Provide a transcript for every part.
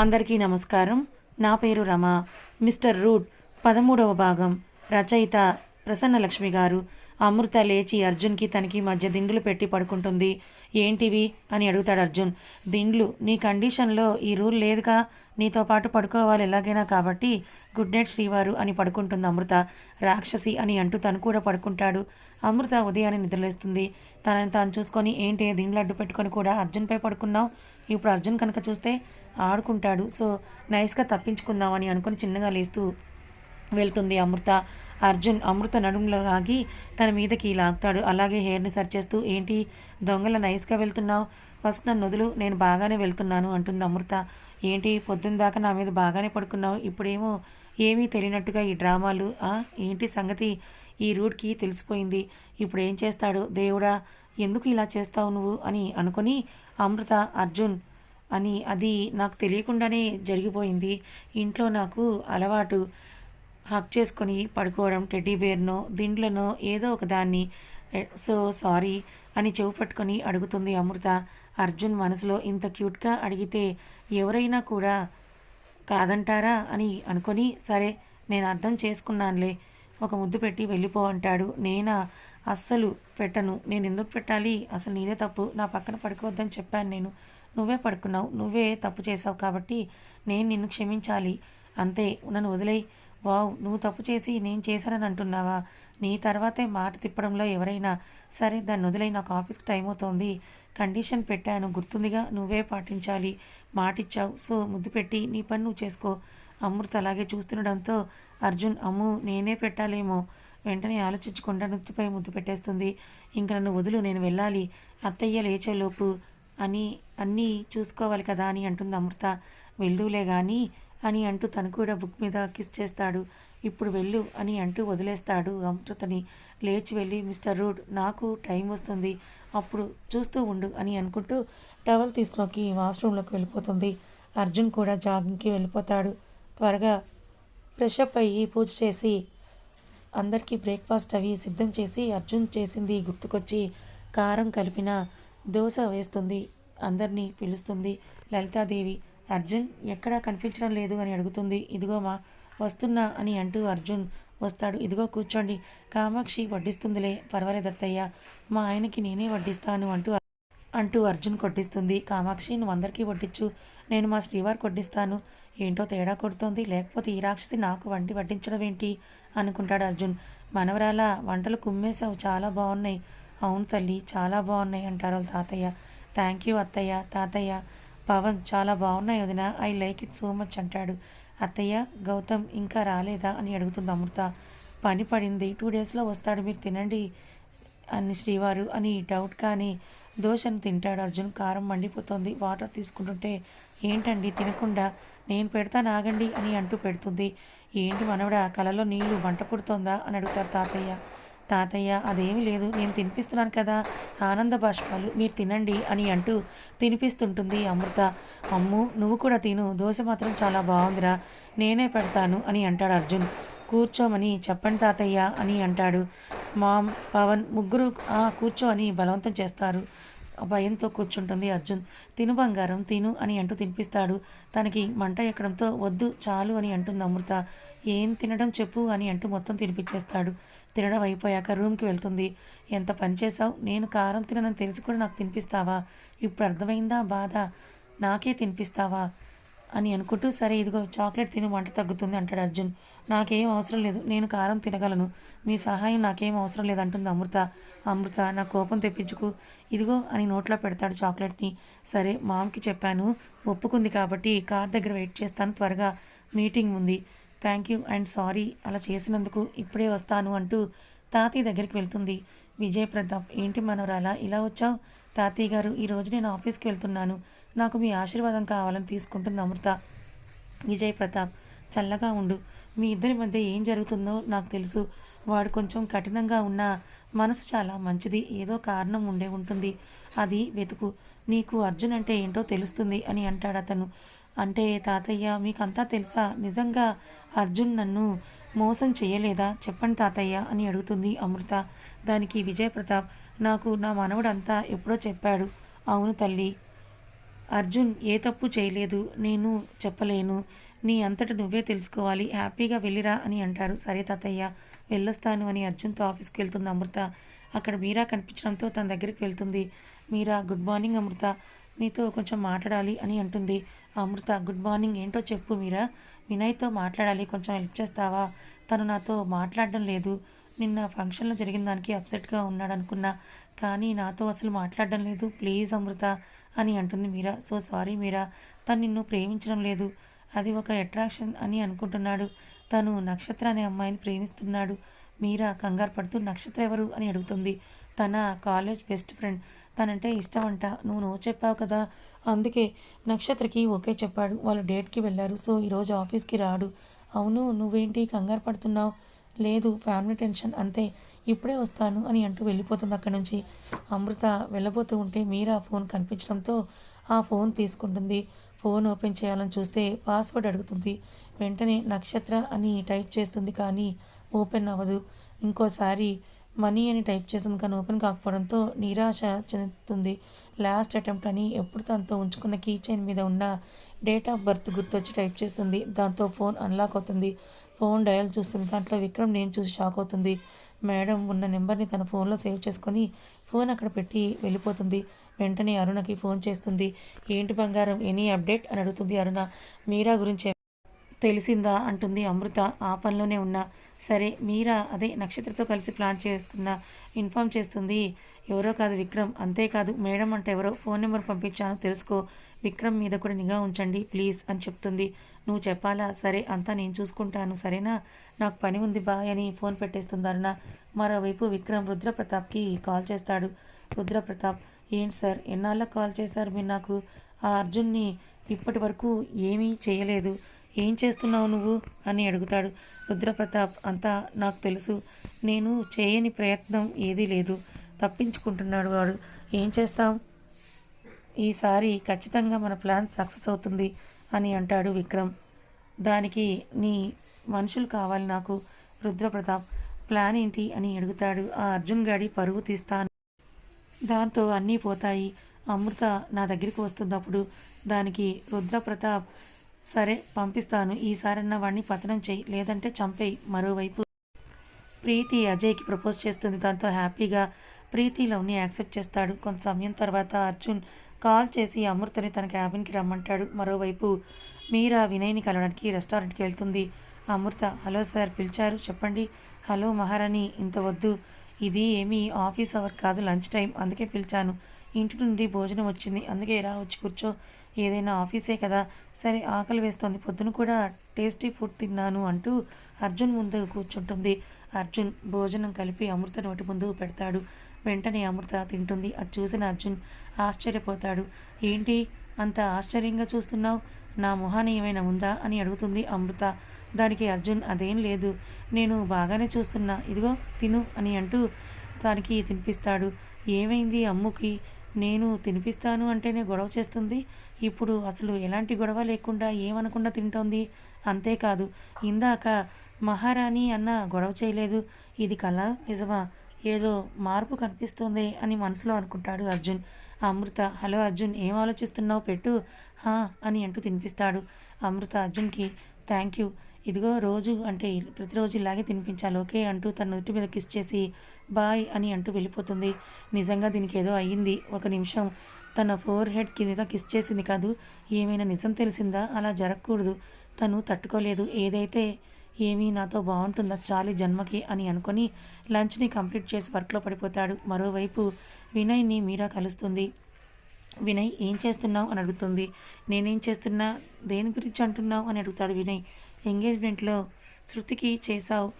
అందరికీ నమస్కారం. నా పేరు రమ. మిస్టర్ రూట్ పదమూడవ భాగం. రచయిత ప్రసన్న లక్ష్మి గారు అమృత లేచి అర్జున్కి తనకి మధ్య దిండులు పెట్టి పడుకుంటుంది. ఏంటివి? అని అడుగుతాడు అర్జున్. దిండ్లు నీ కండిషన్లో ఈ రూల్ లేదుగా? నీతో పాటు పడుకోవాలి ఎలాగైనా కాబట్టి గుడ్ నైట్ శ్రీవారు అని పడుకుంటుంది అమృత. రాక్షసి అని అంటూ తను కూడా పడుకుంటాడు. అమృత ఉదయాన్నే నిద్రలేస్తుంది. తనని తాను చూసుకొని ఏంటి దిండ్లు అడ్డు పెట్టుకొని కూడా అర్జున్పై పడుకున్నావు? ఇప్పుడు అర్జున్ కనుక చూస్తే ఆడుకుంటాడు. సో నైస్గా తప్పించుకుందామని అనుకుని చిన్నగా లేస్తూ వెళ్తుంది అమృత. అర్జున్ అమృత నడుములో లాగి తన మీదకి లాగుతాడు. అలాగే హెయిర్ని సరి చేస్తూ ఏంటి దొంగల నైస్గా వెళ్తున్నావు? ఫస్ట్ నన్ను వదులు నేను బాగానే వెళ్తున్నాను అంటుంది అమృత. ఏంటి పొద్దున్న దాకా నా మీద బాగానే పడుకున్నావు? ఇప్పుడేమో ఏమీ తెలియనట్టుగా ఈ డ్రామాలు ఏంటి సంగతి? ఈ రూట్కి తెలిసిపోయింది. ఇప్పుడు ఏం చేస్తాడు? దేవుడా ఎందుకు ఇలా చేస్తావు నువ్వు? అని అనుకొని అమృత అర్జున్ అని అది నాకు తెలియకుండానే జరిగిపోయింది. ఇంట్లో నాకు అలవాటు. హక్ చేసుకొని పడుకోవడం టెడ్డీ బేర్నో దిండ్లనో ఏదో ఒక దాన్ని సో సారీ అని చెవు పట్టుకొని అడుగుతుంది అమృత. అర్జున్ మనసులో ఇంత క్యూట్గా అడిగితే ఎవరైనా కూడా కాదంటారా అని అనుకొని సరే నేను అర్థం చేసుకున్నానులే ఒక ముద్దు పెట్టి వెళ్ళిపో అంటాడు. నేనా? అస్సలు పెట్టను. నేను ఎందుకు పెట్టాలి? అసలు నీదే తప్పు. నా పక్కన పడుకోవద్దని చెప్పాను నేను. నువ్వే పడుకున్నావు నువ్వే తప్పు చేసావు కాబట్టి నేను నిన్ను క్షమించాలి. అంతే నన్ను వదిలేయి. వావ్ నువ్వు తప్పు చేసి నేను చేశానని అంటున్నావా? నీ తర్వాతే మాట తిప్పడంలో ఎవరైనా సరే దాన్ని వదిలే నాకు ఆఫీస్కి టైం అవుతోంది. కండిషన్ పెట్టాను గుర్తుందిగా నువ్వే పాటించాలి. మాటిచ్చావు సో ముద్దు పెట్టి నీ పని నువ్వు చేసుకో. అమృత అలాగే చూస్తుండడంతో అర్జున్ అమ్ము నేనే పెట్టాలేమో. వెంటనే ఆలోచించకుండా నుత్తిపై ముద్దు పెట్టేస్తుంది. ఇంక నన్ను వదులు నేను వెళ్ళాలి. అత్తయ్య లేచేలోపు అని అన్నీ చూసుకోవాలి కదా అని అంటుంది అమృత. వెళ్ళులే కానీ అని అంటూ తను కూడా బుక్ మీద కిస్ చేస్తాడు. ఇప్పుడు వెళ్ళు అని అంటూ వదిలేస్తాడు అమృతని. లేచి వెళ్ళి మిస్టర్ రూడ్ నాకు టైం వస్తుంది. అప్పుడు చూస్తూ ఉండు అని అనుకుంటూ టవల్ తీసుకుని వాష్రూమ్లోకి వెళ్ళిపోతుంది. అర్జున్ కూడా జాగింగ్కి వెళ్ళిపోతాడు. త్వరగా ఫ్రెష్ అప్ అయ్యి పూజ చేసి అందరికీ బ్రేక్ఫాస్ట్ అవి సిద్ధం చేసి అర్జున్ చేసింది గుర్తుకొచ్చి కారం కలిపిన దోశ వేస్తుంది అందరినీ పిలుస్తుంది. లలితాదేవి అర్జున్ ఎక్కడా కనిపించడం లేదు అని అడుగుతుంది. ఇదిగో మా వస్తున్నా అని అంటూ అర్జున్ వస్తాడు. ఇదిగో కూర్చోండి. కామాక్షి వడ్డిస్తుందిలే. పర్వాలేదు అత్తయ్య. మా ఆయనకి నేనే వడ్డిస్తాను అంటూ అంటూ అర్జున్ కొట్టిస్తుంది. కామాక్షి నువ్వు అందరికీ వడ్డించు నేను మా శ్రీవారు కొట్టిస్తాను. ఏంటో తేడా కొడుతోంది. లేకపోతే ఈ రాక్షసి నాకు వండి వడ్డించడం ఏంటి అనుకుంటాడు అర్జున్. మనవరాల వంటలు కుమ్మేశావు. చాలా బాగున్నాయి అవును తల్లి చాలా బాగున్నాయి అంటారు వాళ్ళ తాతయ్య. థ్యాంక్ యూ అత్తయ్య. తాతయ్య పవన్ చాలా బాగున్నాయి వదిన. I like it so much అంటాడు. అత్తయ్య గౌతమ్ ఇంకా రాలేదా అని అడుగుతుంది అమృత. పని పడింది. టూ డేస్లో వస్తాడు. మీరు తినండి అని శ్రీవారు అని డౌట్ కానీ దోశను తింటాడు అర్జున్. కారం మండిపోతుంది. వాటర్ తీసుకుంటుంటే ఏంటండి తినకుండా? నేను పెడతాను ఆగండి అని అంటూ పెడుతుంది. ఏంటి మనవడ కలలో నీళ్ళు వంట పుడుతోందా అని అడుగుతారు తాతయ్య. తాతయ్య అదేమీ లేదు నేను తినిపిస్తున్నాను కదా ఆనంద బాష్పాలు మీరు తినండి అని అంటూ తినిపిస్తుంటుంది అమృత. అమ్ము నువ్వు కూడా తిను దోశ మాత్రం చాలా బాగుందిరా నేనే పెడతాను అని అంటాడు అర్జున్. కూర్చోమని చెప్పండి తాతయ్య అని అంటాడు. మామ్ పవన్ ముగ్గురు "ఆ, కూర్చో అని బలవంతం చేస్తారు. భయంతో కూర్చుంటుంది అర్జున్. తిను బంగారం తిను అని అంటూ తినిపిస్తాడు. తనకి మంట ఎక్కడంతో వద్దు చాలు అని అంటుంది అమృత. ఏం తినడం చెప్పు అని అంటూ మొత్తం తినిపించేస్తాడు తినడం అయిపోయాక రూమ్కి వెళ్తుంది. ఎంత పని చేసావు నేను కారం తిననని తెలిసి కూడా నాకు తినిపిస్తావా? ఇప్పుడు అర్థమైందా? బాధ? నాకే తినిపిస్తావా? అని అనుకుంటూ సరే ఇదిగో చాక్లెట్ తిని వంట తగ్గుతుంది అంటాడు అర్జున్. నాకేం అవసరం లేదు. నేను కారం తినగలను. మీ సహాయం నాకేం అవసరం లేదు అంటుంది అమృత. అమృత నా కోపం తెప్పించుకు. ఇదిగో అని నోట్లో పెడతాడు చాక్లెట్ని. సరే మామ్కి చెప్పాను. ఒప్పుకుంది కాబట్టి కార్ దగ్గర వెయిట్ చేస్తాను. త్వరగా మీటింగ్ ఉంది. థ్యాంక్ యూ అండ్ సారీ అలా చేసినందుకు ఇప్పుడే వస్తాను అంటూ తాతయ్య దగ్గరికి వెళ్తుంది. విజయ్ ప్రతాప్ ఏంటి మనవరాలా ఇలా వచ్చావు? తాతయ్య గారు ఈరోజు నేను ఆఫీస్కి వెళ్తున్నాను. నాకు మీ ఆశీర్వాదం కావాలని తీసుకుంటుంది అమృత. విజయ్ ప్రతాప్ చల్లగా ఉండు. మీ ఇద్దరి మధ్య ఏం జరుగుతుందో నాకు తెలుసు. వాడు కొంచెం కఠినంగా ఉన్న మనసు చాలా మంచిది. ఏదో కారణం ఉండే ఉంటుంది. అది వెతుకు. నీకు అర్జున్ అంటే ఏంటో తెలుస్తుంది అని అంటాడు అతను. అంటే తాతయ్య మీకంతా తెలుసా? నిజంగా అర్జున్ నన్ను మోసం చేయలేదా? చెప్పండి తాతయ్య అని అడుగుతుంది అమృత. దానికి విజయప్రతాప్ నాకు నా మనవడంతా ఎప్పుడో చెప్పాడు. అవును తల్లి. అర్జున్ ఏ తప్పు చేయలేదు. నేను చెప్పలేను. నీ అంతట నువ్వే తెలుసుకోవాలి. హ్యాపీగా వెళ్ళిరా అని అంటారు. సరే తాతయ్య వెళ్ళొస్తాను అని అర్జున్తో ఆఫీస్కి వెళ్తుంది అమృత. అక్కడ మీరా కనిపించడంతో తన దగ్గరికి వెళ్తుంది. Meera good morning Amrita. నీతో కొంచెం మాట్లాడాలి అని అంటుంది. అమృత గుడ్ మార్నింగ్ ఏంటో చెప్పు మీరా? వినయ్తో మాట్లాడాలి. కొంచెం హెల్ప్ చేస్తావా? తను నాతో మాట్లాడడం లేదు. నిన్న ఫంక్షన్లో జరిగిన దానికి అప్సెట్గా ఉన్నాడు అనుకున్నా కానీ నాతో అసలు మాట్లాడడం లేదు. ప్లీజ్ అమృత అని అంటుంది మీరా. సో సారీ మీరా. తను నిన్ను ప్రేమించడం లేదు. అది ఒక అట్రాక్షన్ అని అనుకుంటున్నాడు. తను నక్షత్ర అనే అమ్మాయిని ప్రేమిస్తున్నాడు. మీరా కంగారు పడుతూ నక్షత్ర ఎవరు అని అడుగుతుంది. తన కాలేజ్ బెస్ట్ ఫ్రెండ్ తనంటే ఇష్టం అంట నువ్వు నో చెప్పావు కదా. అందుకే నక్షత్రకి ఓకే చెప్పాడు. వాళ్ళు డేట్కి వెళ్ళారు. సో ఈరోజు ఆఫీస్కి రాడు. అవును నువ్వేంటి కంగారు పడుతున్నావు? లేదు ఫ్యామిలీ టెన్షన్. అంతే ఇప్పుడే వస్తాను అని అంటూ వెళ్ళిపోతుంది అక్కడి నుంచి. అమృత వెళ్ళబోతూ ఉంటే మీరా ఫోన్ కనిపించడంతో ఆ ఫోన్ తీసుకుంటుంది. ఫోన్ ఓపెన్ చేయాలని చూస్తే పాస్వర్డ్ అడుగుతుంది. వెంటనే నక్షత్ర అని టైప్ చేస్తుంది కానీ ఓపెన్ అవ్వదు. ఇంకోసారి మనీ అని టైప్ చేసింది కానీ ఓపెన్ కాకపోవడంతో నిరాశ చెందుతుంది. లాస్ట్ అటెంప్ట్ అని ఎప్పుడు తనతో ఉంచుకున్న కీ చైన్ మీద ఉన్న డేట్ ఆఫ్ బర్త్ గుర్తొచ్చి టైప్ చేస్తుంది. దాంతో ఫోన్ అన్లాక్ అవుతుంది. ఫోన్ డయల్ చూస్తుంది. దాంట్లో విక్రమ్ నేమ్ చూసి షాక్ అవుతుంది. మేడం ఉన్న నెంబర్ని తన ఫోన్లో సేవ్ చేసుకొని ఫోన్ అక్కడ పెట్టి వెళ్ళిపోతుంది. వెంటనే అరుణకి ఫోన్ చేస్తుంది. ఏంటి బంగారం? Any update? అని అడుగుతుంది అరుణ. మీరా గురించి తెలిసిందా? అంటుంది అమృత. ఆ పనిలోనే ఉన్నా. సరే మీరా? అదే నక్షత్రతో కలిసి ప్లాన్ చేస్తున్నా ఇన్ఫామ్ చేస్తుంది. ఎవరో కాదు విక్రమ్. అంతేకాదు మేడం అంటే ఎవరో ఫోన్ నెంబర్ పంపించాను తెలుసుకో. విక్రమ్ మీద కూడా నిఘా ఉంచండి ప్లీజ్ అని చెప్తుంది. నువ్వు చెప్పాలా? సరే అంతా నేను చూసుకుంటాను సరేనా? నాకు పని ఉంది బాయ్ అని ఫోన్ పెట్టేస్తుంది అరుణ. మరోవైపు విక్రమ్ రుద్రప్రతాప్కి కాల్ చేస్తాడు. రుద్రప్రతాప్ ఏంటి సార్? ఎన్నాళ్ళ కాల్ చేశారు మీరు నాకు? ఆ అర్జున్ని ఇప్పటి వరకు ఏమీ చేయలేదు. ఏం చేస్తున్నావు నువ్వు? అని అడుగుతాడు. రుద్రప్రతాప్ అంతా నాకు తెలుసు. నేను చేయని ప్రయత్నం ఏదీ లేదు. తప్పించుకుంటున్నాడు వాడు. ఏం చేస్తాం? ఈసారి ఖచ్చితంగా మన ప్లాన్ సక్సెస్ అవుతుంది అని అంటాడు విక్రమ్. దానికి నీ మనుషులు కావాలి నాకు రుద్రప్రతాప్. ప్లాన్ ఏంటి అని అడుగుతాడు. ఆ అర్జున్ గాడి పరుగు తీస్తాను. దాంతో అన్నీ పోతాయి. అమృత నా దగ్గరికి వస్తున్నప్పుడు దానికి రుద్రప్రతాప్ సరే పంపిస్తాను. ఈసారన్నా వాడిని పతనం చేయి లేదంటే చంపేయి మరోవైపు. ప్రీతి అజయ్కి ప్రపోజ్ చేస్తుంది. దాంతో హ్యాపీగా ప్రీతి లవ్ని యాక్సెప్ట్ చేస్తాడు. కొంత సమయం తర్వాత అర్జున్ కాల్ చేసి అమృతని తన క్యాబిన్కి రమ్మంటాడు. మరోవైపు మీరా వినయ్ని కలవడానికి రెస్టారెంట్కి వెళ్తుంది. అమృత హలో సార్ పిలిచారు. చెప్పండి. హలో మహారాణి ఇంత వద్దు. ఇది ఏమీ ఆఫీస్ అవర్ కాదు లంచ్ టైం అందుకే పిలిచాను. ఇంటి నుండి భోజనం వచ్చింది. అందుకే రా వచ్చి కూర్చో. ఏదైనా ఆఫీసే కదా. సరే ఆకలి వేస్తోంది. పొద్దున కూడా టేస్టీ ఫుడ్ తిన్నాను అంటూ అర్జున్ ముందు కూర్చుంటుంది. అర్జున్ భోజనం కలిపి అమృత నోటి ముందు పెడతాడు. వెంటనే అమృత తింటుంది. అది చూసిన అర్జున్ ఆశ్చర్యపోతాడు. ఏంటి? అంత ఆశ్చర్యంగా చూస్తున్నావు? నా మొహాన్ని ఏమైనా ఉందా అని అడుగుతుంది అమృత. దానికి అర్జున్ అదేం లేదు. నేను బాగానే చూస్తున్నా. ఇదిగో తిను అని అంటూ దానికి తినిపిస్తాడు. ఏమైంది అమ్ముకి? నేను తినిపిస్తాను అంటేనే గొడవ చేస్తుంది? ఇప్పుడు అసలు ఎలాంటి గొడవ లేకుండా ఏమనకుండా తింటోంది? అంతేకాదు ఇందాక మహారాణి అన్న గొడవ చేయలేదు. ఇది కళ నిజమా? ఏదో మార్పు కనిపిస్తుంది అని మనసులో అనుకుంటాడు అర్జున్. అమృత హలో అర్జున్ ఏం ఆలోచిస్తున్నావు పెట్టు. హా అని అంటూ తినిపిస్తాడు అమృత అర్జున్కి. Thank you. ఇదిగో రోజు అంటే ప్రతిరోజు ఇలాగే తినిపించాలి ఓకే? అంటూ తన నుదుటి మీద కిస్ చేసి బాయ్ అని అంటూ వెళ్ళిపోతుంది. నిజంగా దీనికి ఏదో అయ్యింది. ఒక నిమిషం తన ఫోర్ హెడ్ కింద కిస్ చేసింది కాదు. ఏమైనా నిజం తెలిసిందా? అలా జరగకూడదు. తను తట్టుకోలేదు. ఏదైతే ఏమీ నాతో బాగుంటుందా చాలి జన్మకి అని అనుకొని లంచ్ని కంప్లీట్ చేసి వర్క్లో పడిపోతాడు. మరోవైపు వినయ్ని మీరా కలుస్తుంది. వినయ్ ఏం చేస్తున్నావు? అని అడుగుతుంది. నేనేం చేస్తున్నా? దేని గురించి అంటున్నావు? అని అడుగుతాడు వినయ్. ఎంగేజ్మెంట్లో శృతికి చేశావు.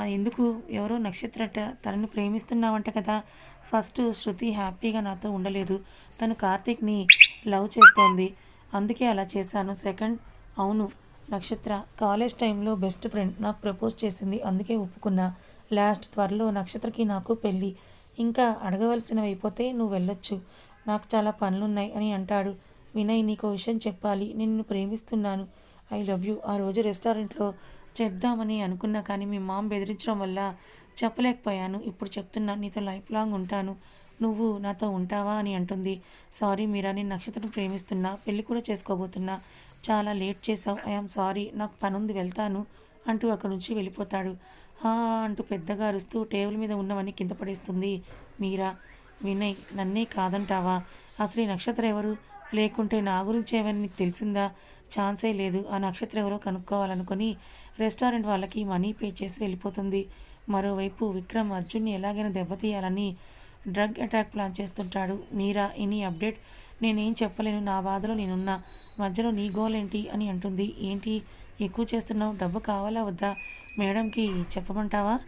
ఎందుకు? ఎవరో నక్షత్రట తనను ప్రేమిస్తున్నావంట కదా. ఫస్ట్ శృతి హ్యాపీగా నాతో ఉండలేదు. తను కార్తీక్ని లవ్ చేస్తోంది. అందుకే అలా చేశాను. సెకండ్ అవును నక్షత్ర కాలేజ్ టైంలో బెస్ట్ ఫ్రెండ్ నాకు ప్రపోజ్ చేసింది. అందుకే ఒప్పుకున్నా. లాస్ట్ త్వరలో నక్షత్రకి నాకు పెళ్ళి. ఇంకా అడగవలసినవి అయిపోతే నువ్వు వెళ్ళొచ్చు. నాకు చాలా పనులున్నాయి అని అంటాడు. వినయ్ నీకు విషయం చెప్పాలి. నిన్ను ప్రేమిస్తున్నాను. I love you. ఆ రోజు రెస్టారెంట్లో చెప్దామని అనుకున్నా కానీ మీ మామ్ బెదిరించడం వల్ల చెప్పలేకపోయాను. ఇప్పుడు చెప్తున్నా నీతో లైఫ్ లాంగ్ ఉంటాను. నువ్వు నాతో ఉంటావా అని అంటుంది. సారీ మీరా నేను నక్షత్రం ప్రేమిస్తున్నా పెళ్ళి కూడా చేసుకోబోతున్నా. చాలా లేట్ చేసావు ఐఎమ్ సారీ నాకు పనుంది వెళ్తాను అంటూ అక్కడి నుంచి వెళ్ళిపోతాడు. "ఆ" అంటూ పెద్దగా అరుస్తూ టేబుల్ మీద ఉన్నవన్నీ కింద పడేస్తుంది. మీరా వినయ్ నన్నే కాదంటావా? అసలు ఈ నక్షత్రం ఎవరు? లేకుంటే నా గురించి ఏమైనా నీకు తెలిసిందా? ఛాన్సే లేదు. ఆ నక్షత్రం ఎవరో కనుక్కోవాలనుకుని రెస్టారెంట్ వాళ్ళకి మనీ పే చేసి వెళ్ళిపోతుంది. మరోవైపు విక్రమ్ అర్జున్ని ఎలాగైనా దెబ్బతీయాలని డ్రగ్ అటాక్ ప్లాన్ చేస్తుంటాడు. మీరా ఇని అప్డేట్ నేనేం చెప్పలేను. నా బాధలో నేనున్నా. మధ్యలో నీ గోల్ ఏంటి అని అంటుంది. ఏంటి? ఎక్కువ చేస్తున్నావు. డబ్బు కావాలా వద్దా? మేడంకి చెప్పమంటావా?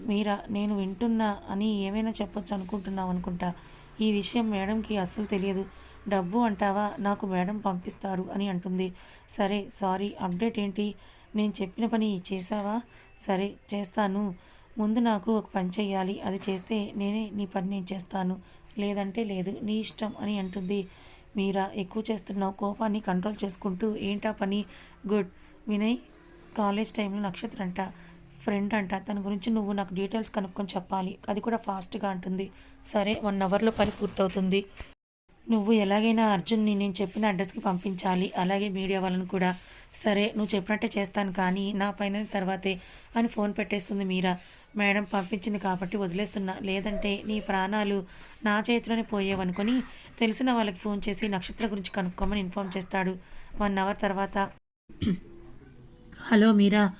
మీరా నేను వింటున్నా అని ఏమైనా చెప్పొచ్చు అనుకుంటున్నావు అనుకుంటా. ఈ విషయం మేడంకి అస్సలు తెలియదు. డబ్బు అంటావా? నాకు మేడం పంపిస్తారు అని అంటుంది. సరే సారీ అప్డేట్ ఏంటి? నేను చెప్పిన పని చేసావా సరే చేస్తాను. ముందు నాకు ఒక పని చెయ్యాలి. అది చేస్తే నేనే నీ పని నేను చేస్తాను. లేదంటే లేదు నీ ఇష్టం అని అంటుంది. మీరా ఎక్కువ చేస్తున్నావు. కోపాన్ని కంట్రోల్ చేసుకుంటూ ఏంటా పని? గుడ్. వినయ్ కాలేజ్ టైంలో నక్షత్ర అంట ఫ్రెండ్ అంట. తన గురించి నువ్వు నాకు డీటెయిల్స్ కనుక్కొని చెప్పాలి. అది కూడా ఫాస్ట్గా అంటుంది. సరే వన్ అవర్లో పని పూర్తవుతుంది. నువ్వు ఎలాగైనా అర్జున్ని నేను చెప్పిన అడ్రస్కి పంపించాలి. అలాగే మీడియా వాళ్ళని కూడా. సరే నువ్వు చెప్పినట్టే చేస్తాను కానీ నా పైన తర్వాతే అని ఫోన్ పెట్టేస్తుంది మీరా. మేడం పంపించింది కాబట్టి వదిలేస్తున్నా. లేదంటే నీ ప్రాణాలు నా చేతిలోనే పోయేవనుకొని తెలిసిన వాళ్ళకి ఫోన్ చేసి నక్షత్ర గురించి కనుక్కోమని ఇన్ఫామ్ చేస్తాడు. వన్ అవర్ తర్వాత. హలో మీరా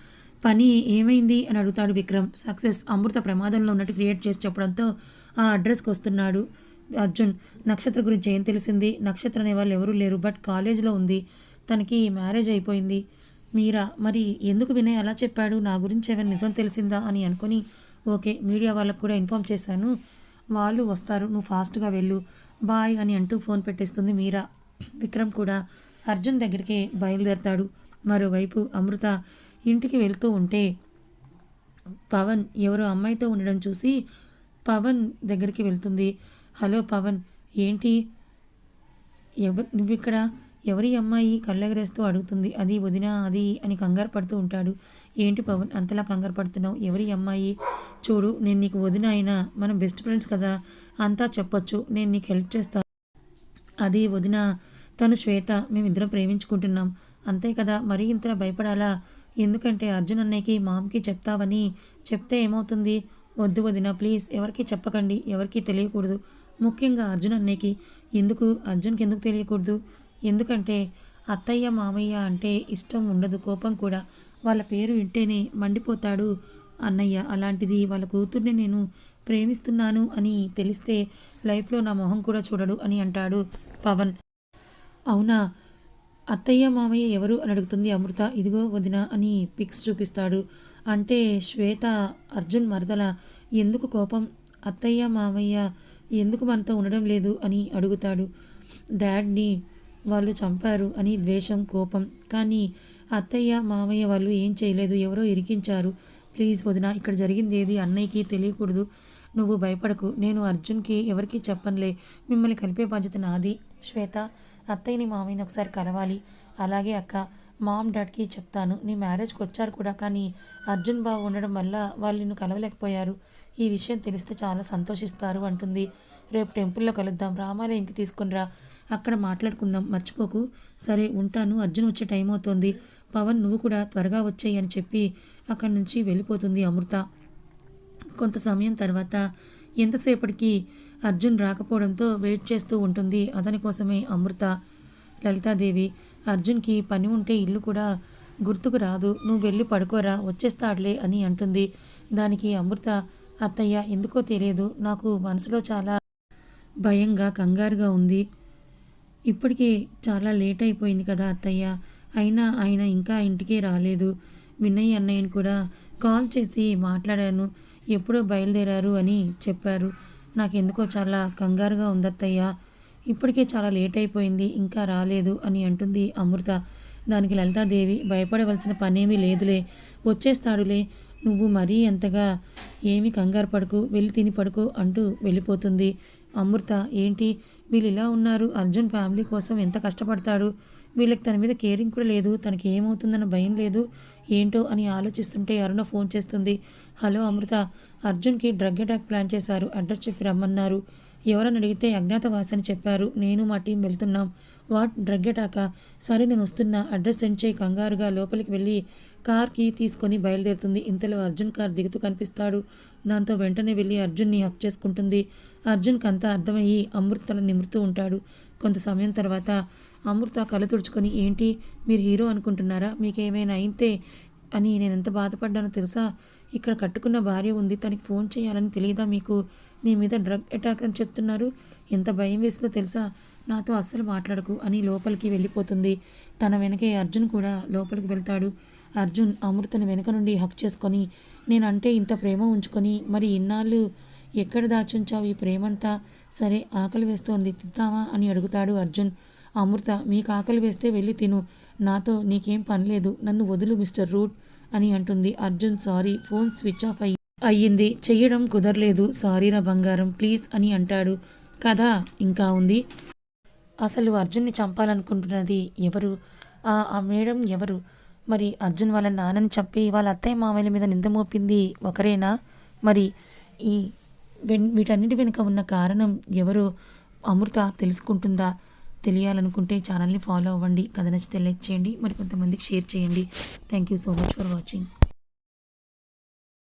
పని ఏమైంది అని అడుగుతాడు విక్రమ్. సక్సెస్ అమృత ప్రమాదంలో ఉన్నట్టు క్రియేట్ చేసి చెప్పడంతో ఆ అడ్రస్కి వస్తున్నాడు. అర్జున్ నక్షత్ర గురించి ఏం తెలిసింది? నక్షత్ర అనే వాళ్ళు ఎవరూ లేరు బట్ కాలేజీలో ఉంది. తనకి మ్యారేజ్ అయిపోయింది. మీరా? మరి ఎందుకు వినయ్ అలా చెప్పాడు? నా గురించి ఏమైనా నిజం తెలిసిందా అని అనుకుని ఓకే మీడియా వాళ్ళకు కూడా ఇన్ఫామ్ చేశాను. వాళ్ళు వస్తారు నువ్వు ఫాస్ట్గా వెళ్ళు బాయ్ అని అంటూ ఫోన్ పెట్టేస్తుంది మీరా. విక్రమ్ కూడా అర్జున్ దగ్గరికి బయలుదేరతాడు. మరోవైపు అమృత ఇంటికి వెళ్తూ ఉంటే పవన్ ఎవరో అమ్మాయితో ఉండడం చూసి పవన్ దగ్గరికి వెళ్తుంది. హలో పవన్ ఏంటి? ఎవరు నువ్విక్కడ? ఎవరి అమ్మాయి కళ్ళెగరేస్తూ అడుగుతుంది అది వదినా అది అని కంగారు పడుతూ ఉంటాడు. ఏంటి పవన్ అంతలా కంగారు పడుతున్నావు? ఎవరి అమ్మాయి? చూడు నేను నీకు వదిన అయినా మనం బెస్ట్ ఫ్రెండ్స్ కదా. అంతా చెప్పొచ్చు నేను నీకు హెల్ప్ చేస్తాను అది వదిన తను శ్వేత మేమిద్దరం ప్రేమించుకుంటున్నాం. అంతే కదా మరీ ఇంత భయపడాలా? ఎందుకంటే అర్జున్ అన్నయ్యకి మామ్కి చెప్తావని చెప్తే ఏమవుతుంది? వద్దు వదిన ప్లీజ్ ఎవరికి చెప్పకండి ఎవరికి తెలియకూడదు. ముఖ్యంగా అర్జున్ అన్నయ్యకి ఎందుకు అర్జున్కి ఎందుకు తెలియకూడదు? ఎందుకంటే అత్తయ్య మామయ్య అంటే ఇష్టం ఉండదు కోపం కూడా. వాళ్ళ పేరు వింటేనే మండిపోతాడు అన్నయ్య. అలాంటిది వాళ్ళ కూతుర్ని నేను ప్రేమిస్తున్నాను అని తెలిస్తే లైఫ్లో నా మొహం కూడా చూడడు అని అంటాడు పవన్. అవునా? అత్తయ్య మామయ్య ఎవరు అని అడుగుతుంది అమృత. ఇదిగో వదిన అని పిక్స్ చూపిస్తాడు. అంటే శ్వేత అర్జున్ మరదల. ఎందుకు కోపం? అత్తయ్య మామయ్య ఎందుకు మనతో ఉండడం లేదు అని అడుగుతాడు. డాడ్ని వాళ్ళు చంపారు అని ద్వేషం కోపం. కానీ అత్తయ్య మామయ్య వాళ్ళు ఏం చేయలేదు ఎవరో ఇరికించారు. ప్లీజ్ వదిన ఇక్కడ జరిగింది ఏది అన్నయ్యకి తెలియకూడదు. నువ్వు భయపడకు. నేను అర్జున్కి ఎవరికి చెప్పనులే. మిమ్మల్ని కలిపే బాధ్యత నాది. శ్వేత అత్తయ్యని మామయ్యని ఒకసారి కలవాలి. అలాగే అక్క మామ్ డాడ్కి చెప్తాను. నీ మ్యారేజ్కి వచ్చారు కూడా కానీ అర్జున్ బాబు ఉండడం వల్ల వాళ్ళు నిన్ను కలవలేకపోయారు. ఈ విషయం తెలిస్తే చాలా సంతోషిస్తారు అంటుంది. రేపు టెంపుల్లో కలుద్దాం రామాలయంకి తీసుకునిరా అక్కడ మాట్లాడుకుందాం. మర్చిపోకు. సరే ఉంటాను. అర్జున్ వచ్చే టైం అవుతోంది. పవన్ నువ్వు కూడా త్వరగా వచ్చేయి అని చెప్పి అక్కడి నుంచి వెళ్ళిపోతుంది అమృత. కొంత సమయం తర్వాత ఎంతసేపటికి అర్జున్ రాకపోవడంతో వెయిట్ చేస్తూ ఉంటుంది. అతని కోసమే అమృత. లలితాదేవి అర్జున్కి పని ఉంటే ఇల్లు కూడా గుర్తుకు రాదు. నువ్వు వెళ్ళి పడుకోరా. వచ్చేస్తాడులే అని అంటుంది. దానికి అమృత అత్తయ్య ఎందుకో తెలియదు. నాకు మనసులో చాలా భయంగా కంగారుగా ఉంది. ఇప్పటికే చాలా లేట్ అయిపోయింది కదా అత్తయ్య. అయినా ఆయన ఇంకా ఇంటికి రాలేదు. వినయ్ అన్నయ్యని కూడా కాల్ చేసి మాట్లాడాను. ఎప్పుడో బయలుదేరారు అని చెప్పారు. నాకెందుకో చాలా కంగారుగా ఉందత్తయ్య ఇప్పటికే చాలా లేట్ అయిపోయింది ఇంకా రాలేదు అని అంటుంది అమృత. దానికి లలితాదేవి భయపడవలసిన పనేమీ లేదులే. వచ్చేస్తాడులే. నువ్వు మరీ అంతగా ఏమి కంగారు పడుకు వెళ్ళి తిని పడుకో అంటూ వెళ్ళిపోతుంది. అమృత ఏంటి? వీళ్ళు ఇలా ఉన్నారు. అర్జున్ ఫ్యామిలీ కోసం ఎంత కష్టపడతాడు? వీళ్ళకి తన మీద కేరింగ్ కూడా లేదు. తనకి ఏమవుతుందన్న భయం లేదు. ఏంటో అని ఆలోచిస్తుంటే అరుణ ఫోన్ చేస్తుంది. హలో అమృత అర్జున్కి డ్రగ్ అటాక్ ప్లాన్ చేశారు. అడ్రస్ చెప్పి రమ్మన్నారు. ఎవరని అడిగితే అజ్ఞాతవాసి అని చెప్పారు. నేను మా టీం వెళ్తున్నాం. వాట్? డ్రగ్గెటాక సరే నేను వస్తున్నా. అడ్రస్ సెండ్ చేయి. కంగారుగా లోపలికి వెళ్ళి కార్ కీ తీసుకొని బయలుదేరుతుంది. ఇంతలో అర్జున్ కార్ దిగుతూ కనిపిస్తాడు. దాంతో వెంటనే వెళ్ళి అర్జున్ని హక్ చేసుకుంటుంది. అర్జున్కి అంతా అర్థమయ్యి అమృతల తల నిమురుతూ ఉంటాడు. కొంత సమయం తర్వాత అమృత కళ్ళు తుడుచుకొని ఏంటి? మీరు హీరో అనుకుంటున్నారా? మీకేమైనా అయితే అని నేను ఎంత బాధపడ్డానో తెలుసా? ఇక్కడ కట్టుకున్న భార్య ఉంది తనకి ఫోన్ చేయాలని తెలియదా మీకు? నీ మీద డ్రగ్ అటాక్ అని చెప్తున్నారు. ఎంత భయం వేసిందో తెలుసా? నాతో అస్సలు మాట్లాడకు అని లోపలికి వెళ్ళిపోతుంది. తన వెనకే అర్జున్ కూడా లోపలికి వెళ్తాడు. అర్జున్ అమృతని వెనక నుండి హక్ చేసుకొని నేనంటే ఇంత ప్రేమ ఉంచుకొని మరి ఇన్నాళ్ళు ఎక్కడ దాచుంచావు ఈ ప్రేమంతా? సరే ఆకలి వేస్తోంది తిద్దామా అని అడుగుతాడు అర్జున్. అమృత మీకు ఆకలి వేస్తే వెళ్ళి తిను. నాతో నీకేం పని లేదు. నన్ను వదులు మిస్టర్ రూట్. అని అంటుంది Arjun. Sorry phone switch off అయ్యి అయ్యింది. చెయ్యడం కుదరలేదు. సారీరా బంగారం ప్లీజ్ అని అంటాడు. కదా ఇంకా ఉంది. అసలు అర్జున్ని చంపాలనుకుంటున్నది ఎవరు? ఆ ఆ మేడం ఎవరు? మరి అర్జున్ వాళ్ళ నాన్నని చంపి వాళ్ళ అత్తయ్య మామయ్య మీద నింద మోపింది ఒకరేనా? మరి ఈ వీటన్నిటి వెనుక ఉన్న కారణం ఎవరు అమృత తెలుసుకుంటుందా? తెలియాలనుకుంటే ఛానల్ని ఫాలో అవ్వండి. కథ నచ్చితే లైక్ చేయండి. మరి కొంతమందికి షేర్ చేయండి. Thank you so much for watching